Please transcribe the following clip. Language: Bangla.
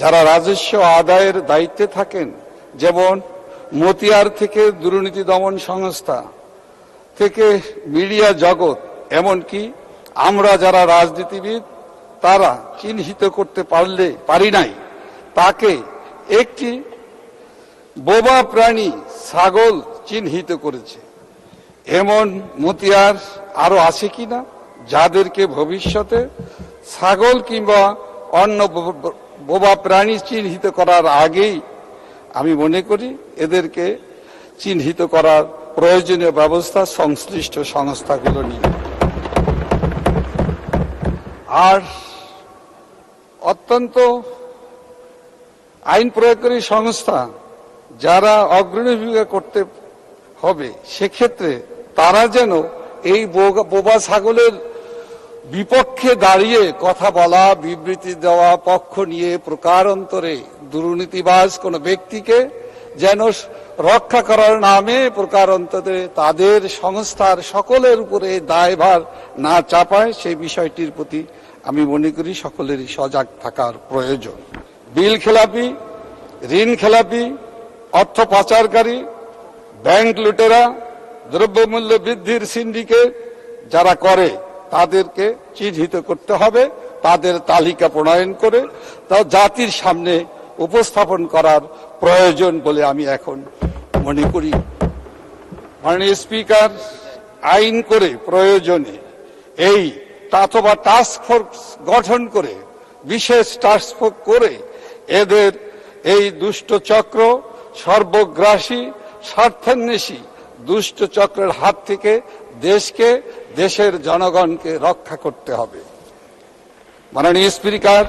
যারা রাজস্ব আদায়ের দায়িত্বে থাকেন, যেমন মতিয়ার থেকে দুর্নীতি দমন সংস্থা থেকে মিডিয়া জগৎ, এমনকি আমরা যারা রাজনীতিবিদ, তারা চিহ্নিত করতে পারলে, পারি নাই। তাকে একটি বোবা প্রাণী, ছাগল চিহ্নিত করেছে। এমন মতিয়ার আরও আছে কিনা? যাদেরকে ভবিষ্যতে ছাগল কিংবা অন্য বোবা প্রাণী চিহ্নিত করার আগেই আমি মনে করি এদেরকে চিহ্নিত করার প্রয়োজনীয় ব্যবস্থা সংশ্লিষ্ট সংস্থাগুলো নিয়ে। আর অত্যন্ত আইন প্রয়োগকারী সংস্থা যারা অগ্রণী ভূমিকা করতে হবে, সেক্ষেত্রে তারা যেন এই বোবা ছাগলের বিপক্ষে দাঁড়িয়ে কথা বলা, বিবৃতি দেওয়া, পক্ষ নিয়ে প্রকারান্তরে দুর্নীতিবাজ কোন ব্যক্তিকে যেন রক্ষা করার নামে প্রকারান্তরে তাদের সংস্থার সকলের উপরে দায়ভার না চাপায়, সেই বিষয়টির প্রতি আমি মনে করি সকলেরই সজাগ থাকার প্রয়োজন। বিল খেলাপি, ঋণ খেলাপি, অর্থ পাচারকারী, ব্যাংক লুটেরা, দ্রব্যমূল্য বৃদ্ধির সিন্ডিকেট যারা করে তাদেরকে চিহ্নিত করতে হবে, তাদের তালিকা প্রণয়ন করে, তা জাতির সামনে উপস্থাপন করার প্রয়োজন বলে আমি এখন মনে করি। মাননীয় স্পিকার, আইন করে প্রয়োজনে এই অথবা টাস্ক ফোর্স গঠন করে, বিশেষ টাস্ক ফোর্স করে এদের এই দুষ্ট চক্র সর্বগ্রাসী, স্বার্থান্বেষী দুষ্ট চক্রের হাত থেকে দেশকে দেশের জনগণকে রক্ষা করতে হবে। মাননীয় স্পিকার